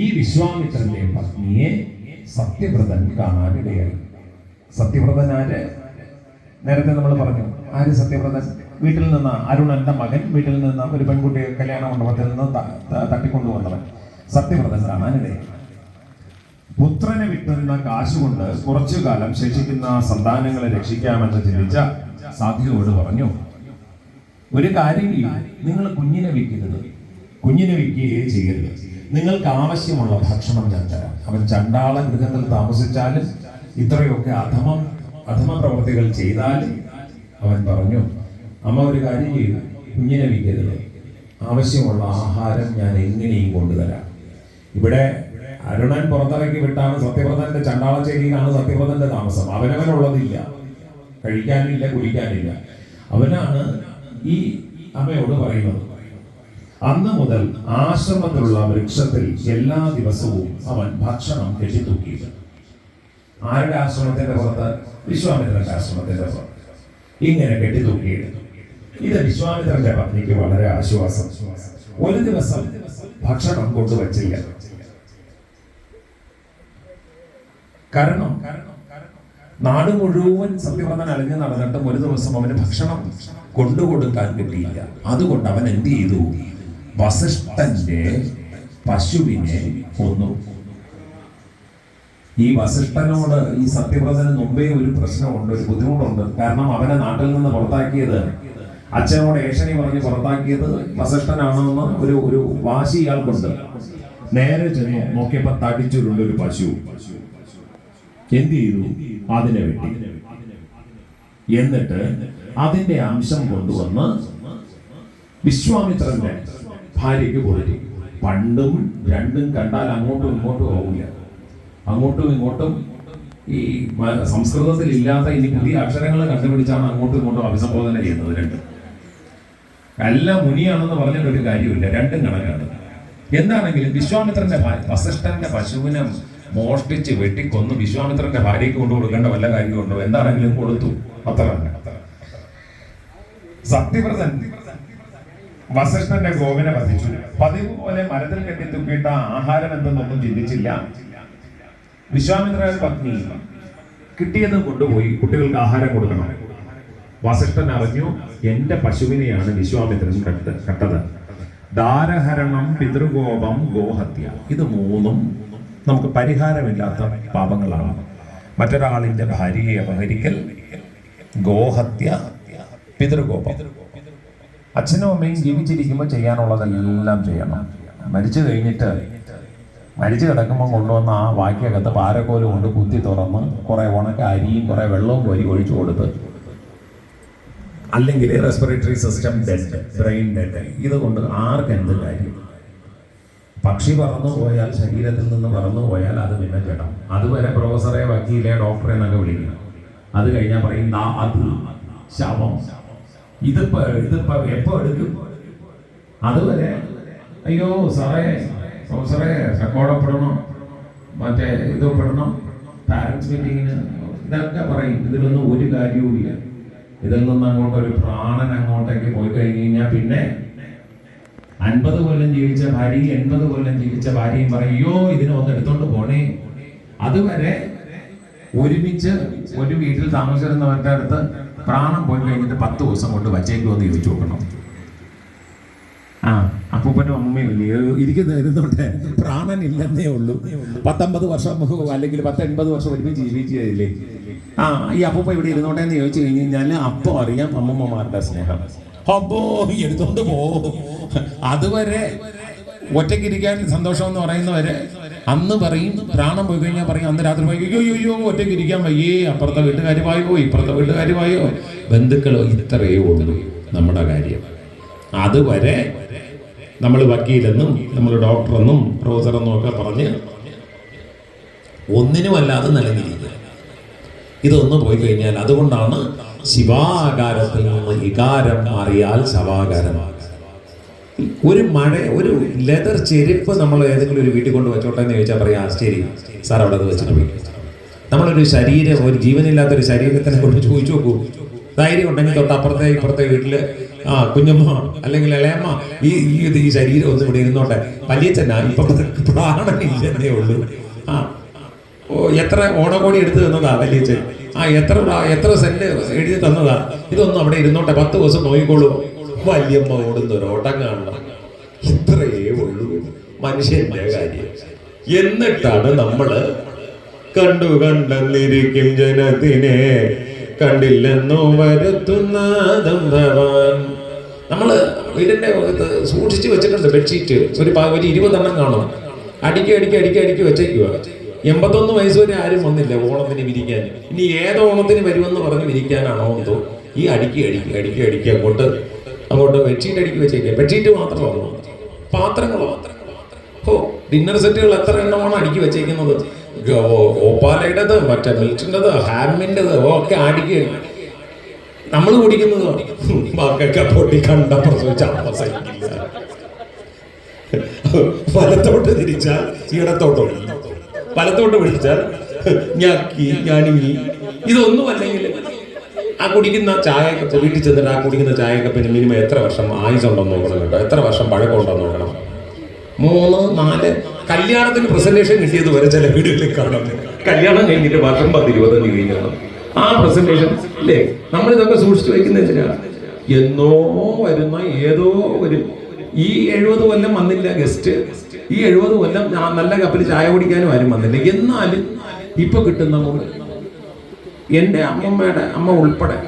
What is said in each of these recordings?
ഈ വിശ്വാമിത്രന്റെ പത്നിയെ സത്യവ്രതൻ കാണാനിടയായി. സത്യവ്രതൻ ആര് നേരത്തെ നമ്മൾ പറഞ്ഞു ആര് സത്യവ്രതൻ? വീട്ടിൽ നിന്ന് അരുണന്റെ മകൻ വീട്ടിൽ നിന്ന് ഒരു പെൺകുട്ടിയെ കല്യാണ മണ്ഡപത്തിൽ നിന്ന് തട്ടിക്കൊണ്ടുവന്നവൻ സത്യവ്രതൻ കാണാനിടയായി. പുത്രനെ വിട്ടുന്ന കാശുകൊണ്ട് കുറച്ചു കാലം ശേഷിക്കുന്ന സന്താനങ്ങളെ രക്ഷിക്കാമെന്ന് ചിന്തിച്ച സാധ്യയോട് പറഞ്ഞു ഒരു കാര്യം നിങ്ങൾ കുഞ്ഞിനെ വിൽക്കരുത്. കുഞ്ഞിനെ വിൽക്കുകയേ ചെയ്യരുത്. നിങ്ങൾക്ക് ആവശ്യമുള്ള ഭക്ഷണം ഞാൻ തരാം. അവൻ ചണ്ടാള ഗൃഹത്തിൽ താമസിച്ചാലും ഇത്രയൊക്കെ അധമം അധമ പ്രവൃത്തികൾ ചെയ്താലും അവൻ പറഞ്ഞു അമ്മ ഒരു കാര്യം ചെയ്തു കുഞ്ഞിനെ വിൽക്കരുത്. ആവശ്യമുള്ള ആഹാരം ഞാൻ എങ്ങനെയും കൊണ്ടുതരാം. ഇവിടെ അരുണൻ പുറത്തിറക്കി വിട്ടാണ് സത്യവ്രതന്റെ ചണ്ടാളച്ചേരിയിലാണ് സത്യവ്രതന്റെ താമസം. അവനവനുള്ളതില്ല. കഴിക്കാനില്ല കുടിക്കാനില്ല. അവനാണ് ഈ അമ്മയോട് പറയുന്നത്. അന്ന് മുതൽ ആശ്രമത്തിലുള്ള വൃക്ഷത്തിൽ എല്ലാ ദിവസവും അവൻ ഭക്ഷണം കെട്ടിത്തൂക്കിയത് ആരുടെ ആശ്രമത്തിന്റെ പുറത്ത്? വിശ്വാമിത്രന്റെ ആശ്രമത്തിന്റെ പുറത്ത്. ഇങ്ങനെ കെട്ടിത്തൂക്കിയിരുന്നു ഇത് വിശ്വാമിത്രന്റെ പത്നിക്ക് വളരെ ആശ്വാസം. ഒരു ദിവസം ഭക്ഷണം കൊണ്ടുവച്ചില്ല. കാരണം നാട് മുഴുവൻ സത്യവ്രതൻ അലഞ്ഞു നടന്നിട്ടും ഒരു ദിവസം അവന് ഭക്ഷണം കൊണ്ടുകൊടുക്കാൻ കിട്ടിയില്ല. അതുകൊണ്ട് അവൻ എന്ത് ചെയ്തു? വസിഷ്ഠന്റെ പശുവിനെ കൊന്നു. ഈ വസിഷ്ഠനോട് ഈ സത്യവ്രതന് മുമ്പേ ഒരു പ്രശ്നമുണ്ട് ഒരു ബുദ്ധിമുട്ടുണ്ട്. കാരണം അവനെ നാട്ടിൽ നിന്ന് പുറത്താക്കിയത് അച്ഛനോട് ഏഷണി പറഞ്ഞ് പുറത്താക്കിയത് വസിഷ്ഠനാണെന്ന് ഒരു ഒരു വാശി ഇയാൾക്കുണ്ട്. നേരെ ചെന്നു നോക്കിയപ്പോ തടിച്ചുരുണ്ട് ഒരു പശു. എന്ത് ചെയ്തു? അതിനെ വെട്ടി. എന്നിട്ട് അതിന്റെ അംശം കൊണ്ടുവന്ന് വിശ്വാമിത്രന്റെ ഭാര്യയ്ക്ക് കുറഞ്ഞു പണ്ടും രണ്ടും കണ്ടാൽ അങ്ങോട്ടും ഇങ്ങോട്ടും ആവില്ല അങ്ങോട്ടും ഇങ്ങോട്ടും ഈ സംസ്കൃതത്തിൽ ഇല്ലാത്ത ഇനി പുതിയ അക്ഷരങ്ങൾ കണ്ടുപിടിച്ചാണ് അങ്ങോട്ടും ഇങ്ങോട്ടും അഭിസംബോധന ചെയ്യുന്നത് രണ്ട്. എല്ലാം മുനിയാണെന്ന് പറഞ്ഞിട്ട് ഒരു കാര്യമില്ല രണ്ടും കണക്കാണ്. എന്താണെങ്കിലും വിശ്വാമിത്രന്റെ ഭാര്യ വസിഷ്ഠന്റെ പശുവിനെ മോഷ്ടിച്ച് വെട്ടിക്കൊന്ന് വിശ്വാമിത്രന്റെ ഭാര്യയ്ക്ക് കൊണ്ടു കൊടുക്കേണ്ട വല്ല കാര്യമുണ്ടോ? എന്താണെങ്കിലും കൊടുത്തു. അത്ര തന്നെ. സത്യവ്രതൻ വസിഷ്ഠന്റെ ഗോവിനെ വധിച്ചു. പതിവ് പോലെ മരത്തിൽ കെട്ടി തൂക്കിയിട്ട ആഹാരം എന്തെന്നൊന്നും ചിന്തിച്ചില്ല. വിശ്വാമിത്രയുടെ പത്നി കിട്ടിയത് കൊണ്ടുപോയി കുട്ടികൾക്ക് ആഹാരം കൊടുക്കണം. വസിഷ്ഠൻ അറിഞ്ഞു എന്റെ പശുവിനെയാണ് വിശ്വാമിത്രൻ കട്ട് കട്ടത്. ദാരഹരണം പിതൃകോപം ഗോഹത്യ. ഇത് മൂന്നും നമുക്ക് പരിഹാരമില്ലാത്ത പാപങ്ങളാണ്. മറ്റൊരാളിന്റെ ഭാര്യയെ അപഹരിക്കൽ ഗോഹത്യ പിതൃകോപം. അച്ഛനും അമ്മയും ജീവിച്ചിരിക്കുമ്പോൾ ചെയ്യാനുള്ളതെല്ലാം ചെയ്യണം. മരിച്ചു കഴിഞ്ഞിട്ട് മരിച്ചു കിടക്കുമ്പോൾ കൊണ്ടുവന്ന ആ വാക്കിയകത്ത് പാരക്കോൽ കൊണ്ട് കുത്തി തുറന്ന് കുറെ ഉണക്ക അരിയും കുറെ വെള്ളവും കോരി ഒഴിച്ചു കൊടുത്ത്. അല്ലെങ്കിൽ respiratory system dead brain dead ഇതുകൊണ്ട് ആർക്ക് എന്ത് കാര്യം? പക്ഷി പറന്നു പോയാൽ ശരീരത്തിൽ നിന്ന് പറന്നു പോയാൽ അത് പിന്നെ ചേട്ടം അതുവരെ പ്രൊഫസറെ വക്കീലെ ഡോക്ടറെ എന്നൊക്കെ വിളിക്കണം. അത് കഴിഞ്ഞാൽ പറയും "ദാ അത് ശവം. ഇതിപ്പോ ഇതിപ്പോ എപ്പോ എടുക്കും? അതുവരെ അയ്യോ സാറേ സാറേ റെക്കോർഡപ്പെടണം മറ്റേ ഇത് പെടണം? പാരൻസ് മീറ്റിങ്ങിന് ഇതൊക്കെ പറയും. ഇതിലൊന്നും ഒരു കാര്യവും ഇല്ല ഇതിൽ നിന്ന് അങ്ങോട്ട് ഒരു പ്രാണൻ അങ്ങോട്ടേക്ക് പോയി കഴിഞ്ഞ് കഴിഞ്ഞാൽ പിന്നെ അൻപത് കൊല്ലം ജീവിച്ച ഭാര്യയും എൺപത് കൊല്ലം ജീവിച്ച ഭാര്യയും പറയും അയ്യോ ഇതിനെ ഒന്ന് എടുത്തോണ്ട് പോണേ. അതുവരെ ഒരുമിച്ച് ഒരു വീട്ടിൽ താമസിച്ചിരുന്നവരുടെ അടുത്ത് പ്രാണം പോയി കഴിഞ്ഞിട്ട് പത്ത് ദിവസം കൊണ്ട് വച്ചേക്കുമെന്ന് ചോദിച്ചു നോക്കണം. ആ അപ്പൂപ്പനും അമ്മയും ഇരിക്കുന്ന ഇരുന്നോട്ടെ. പ്രാണൻ ഇല്ലെന്നേ ഉള്ളൂ. പത്തൊമ്പത് വർഷം അല്ലെങ്കിൽ പത്തൊൻപത് വർഷം ഒരുമിച്ച് ജീവിച്ചില്ലേ ആ ഈ അപ്പൂപ്പ ഇവിടെ ഇരുന്നോട്ടെ എന്ന് ചോദിച്ചു കഴിഞ്ഞ് കഴിഞ്ഞാൽ അപ്പോൾ അറിയാം അമ്മമ്മമാരുടെ സ്നേഹം. അപ്പോ എടുത്തോണ്ട് പോകും അതുവരെ ഒറ്റയ്ക്കിരിക്കാൻ സന്തോഷം എന്ന് പറയുന്നവരെ അന്ന് പറയും പ്രാണം പോയി കഴിഞ്ഞാൽ പറയും അന്ന് രാത്രി പോയി അയ്യോ അയ്യോ, ഒറ്റയ്ക്ക് ഇരിക്കാൻ വയ്യേ. അപ്പുറത്തെ വീട്ടുകാർ പോയോ ഇപ്പുറത്തെ വീട്ടുകാർ പോയോ ബന്ധുക്കളോ ഇത്രയേ ഉള്ളൂ നമ്മുടെ കാര്യം. അതുവരെ നമ്മൾ വക്കീലെന്നും നമ്മൾ ഡോക്ടറെന്നും പ്രൊഫസറെന്നും ഒക്കെ പറഞ്ഞ് ഒന്നിനുമല്ലാതെ നിലനിൽക്കുക ഇതൊന്ന് പോയി കഴിഞ്ഞാൽ അതുകൊണ്ടാണ് ശിവാകാരത്തിൽ നിന്ന് ഇകാരം മാറിയാൽ ശവാകാരമാകുക ഒരു മഴ ഒരു ലെതർ ചെരുപ്പ് നമ്മൾ ഏതെങ്കിലും ഒരു വീട്ടിൽ കൊണ്ട് വെച്ചോട്ടെ എന്ന് ചോദിച്ചാൽ പറയാം "ആ, ശരി സാർ അവിടെ അത് വെച്ചിട്ട് പോയി. നമ്മളൊരു ശരീരം ഒരു ജീവനില്ലാത്ത ഒരു ശരീരത്തിനെ കൊണ്ട് ചോദിച്ചു നോക്കൂ. ധൈര്യം ഉണ്ടെങ്കിൽ തൊട്ട് അപ്പുറത്തെ ഇപ്പുറത്തെ വീട്ടിൽ ആ കുഞ്ഞമ്മ അല്ലെങ്കിൽ ഇളയമ്മ ഈ ഈ ഈ ശരീരം ഒന്നും ഇവിടെ ഇരുന്നോട്ടെ. വലിയച്ഛനാ ഇപ്പം പ്രാണനില്ലെന്നേ ഉള്ളൂ. ആ ഓ എത്ര ഓണക്കോടി എടുത്ത് തന്നതാ വലിയച്ഛൻ? ആ എത്ര എത്ര സെന്റ് എഴുതി തന്നതാ? ഇതൊന്നും അവിടെ ഇരുന്നോട്ടെ പത്ത് ദിവസം നോക്കിക്കോളൂ. വല്യമ്മ ഓടുന്ന ഓട്ടം കാണണം. ഇത്രയേ ഉള്ളൂ. മനുഷ്യന്റെ കാര്യം. എന്നിട്ടാണ് നമ്മൾ കണ്ടു കണ്ടെന്നിരിക്കും ജനത്തിനെ കണ്ടില്ലെന്നോ വരുത്തുന്ന നമ്മൾ വീടിന്റെ ഭാഗത്ത് സൂക്ഷിച്ചു വെച്ചിട്ടുണ്ട് ബെഡ്ഷീറ്റ്. ഒരു ഒരു ഇരുപതെണ്ണം കാണും. അടിക്കി അടിക്കി അടിക്കി അടിക്കി വെച്ചേക്കുക എൺപത്തൊന്ന് വയസ്സ് വരെ ആരും വന്നില്ല ഓണത്തിന് വിരിക്കാൻ. ഇനി ഏത് ഓണത്തിന് വരുമെന്ന് പറഞ്ഞ് വിരിക്കാനാണോ എന്തോ. ഈ അടിക്ക് അടിക്ക് അടിക്ക് അടിക്ക് അങ്ങോട്ട് അങ്ങോട്ട് ബെഡ്ഷീറ്റ് അടിക്കി വെച്ചേക്കുക ബെഡ്ഷീറ്റ് മാത്രമല്ല പാത്രങ്ങൾ മാത്രം ഓ ഡിന്നർ സെറ്റുകൾ എത്ര എണ്ണമാണ് അടുക്കി വെച്ചേക്കുന്നത്? ഓപ്പാലയുടേത് മറ്റേ മിൽറ്റിന്റെത് ഹാമിന്റെത് ഒക്കെ അടിക്കുകയാണ് നമ്മൾ കുടിക്കുന്നത്? മക്കൊക്കെ പൊട്ടി കണ്ട പ്രസവിച്ച വലത്തോട്ട് തിരിച്ചാൽ ഇടത്തോട്ട് ഒഴുകി വലത്തോട്ട് പിടിച്ചാൽ ഞാൻ ഞാനിങ്ങി ഇതൊന്നും അല്ലെങ്കിൽ ആ കുടിക്കുന്ന ചായക്കപ്പ് വീട്ടിൽ ചെന്നിട്ട് ആ കുടിക്കുന്ന ചായക്കപ്പിന് മിനിമം എത്ര വർഷം ആയുസുണ്ടെന്ന് നോക്കണം കേട്ടോ. എത്ര വർഷം പഴക്കമുണ്ടെന്ന് നോക്കണം. മൂന്ന് നാല്. കല്യാണത്തിന് പ്രസന്റേഷൻ കിട്ടിയത് വരെ ചില വീടുകളിൽ കാണാം. കല്യാണം കഴിഞ്ഞിട്ട് വർഷം പത്ത് ഇരുപത്തഞ്ച് കഴിഞ്ഞാണ് ആ പ്രസന്റേഷൻ അല്ലേ നമ്മൾ ഇതൊക്കെ സൂക്ഷിച്ചു വെക്കുന്ന എന്തിനാണ് എന്നോ വരുന്ന ഏതോ ഒരു ഈ എഴുപത് കൊല്ലം വന്നില്ല ഗസ്റ്റ് ഈ എഴുപത് കൊല്ലം നല്ല കപ്പിൽ ചായ കുടിക്കാനും ആരും വന്നില്ല. എന്നാലും ഇപ്പൊ കിട്ടുന്ന എന്റെ അമ്മമ്മയുടെ അമ്മ ഉൾപ്പെടെ.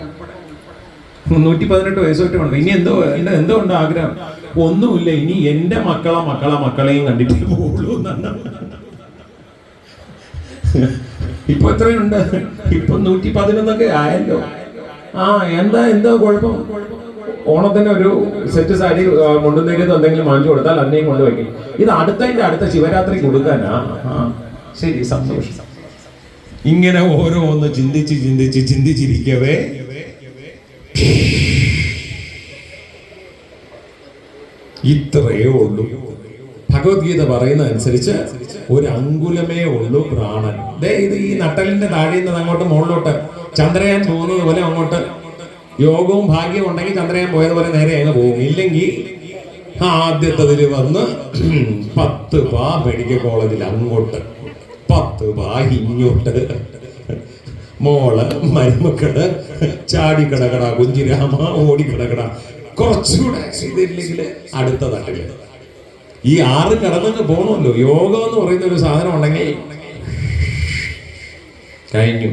നൂറ്റി പതിനെട്ട് വയസ്സൊക്കെ ഉണ്ട് ഇനി എന്തോ എന്റെ എന്തോ ഉണ്ട് ആഗ്രഹം. ഒന്നുമില്ല ഇനി എന്റെ മക്കളെ മക്കളെ മക്കളെയും കണ്ടിട്ട് പോകുള്ളൂ ഇപ്പൊ എത്രയുണ്ട്? ഇപ്പൊ നൂറ്റി പതിനൊന്നൊക്കെ ആയല്ലോ. ആ എന്താ എന്തോ കുഴപ്പം? ഓണത്തിന് ഒരു സെറ്റ് സാരി ആ, മുണ്ടുന്നേക്കത്ത് എന്തെങ്കിലും വാങ്ങിച്ചു കൊടുത്താൽ അതിനെയും കൊണ്ടുവയ്ക്കും ഇത് അടുത്തതിന്റെ അടുത്ത ശിവരാത്രി കൊടുക്കാനാ. ശരി സന്തോഷം. ഇങ്ങനെ ഓരോന്ന് ചിന്തിച്ച് ചിന്തിച്ച് ചിന്തിച്ചിരിക്കവേ. ഇത്രയേ ഉള്ളൂ. ഭഗവത്ഗീത പറയുന്ന അനുസരിച്ച് ഒരു അങ്കുലമേ ഉള്ളൂ പ്രാണൻ. ദേ ഇത് ഈ നട്ടലിന്റെ താഴെ നിന്ന് അങ്ങോട്ട് മുകളിലോട്ട് ചന്ദ്രയാൻ പോകുന്നത് പോലെ അങ്ങോട്ട്. യോഗവും ഭാഗ്യവും ഉണ്ടെങ്കിൽ ചന്ദ്രയാൻ പോയതുപോലെ നേരെ അങ്ങ് പോകും. ഇല്ലെങ്കിൽ ആദ്യത്തതിൽ വന്ന് പത്ത് പാ മെഡിക്കൽ കോളേജിൽ അങ്ങോട്ട്. പത്ത് വാഹിഞ്ഞോട്ട് മോൾ മരുമക്കൾ ചാടിക്കിടക്കട കുഞ്ചിരാമ കടകട കുറച്ചുകൂടെ ഇതില്ലെങ്കിൽ അടുത്ത തട്ടിൽ. ഈ ആറ് കടന്നങ്ങ് പോകണമല്ലോ യോഗം എന്ന് പറയുന്ന ഒരു സാധനം ഉണ്ടെങ്കിൽ കഴിഞ്ഞു.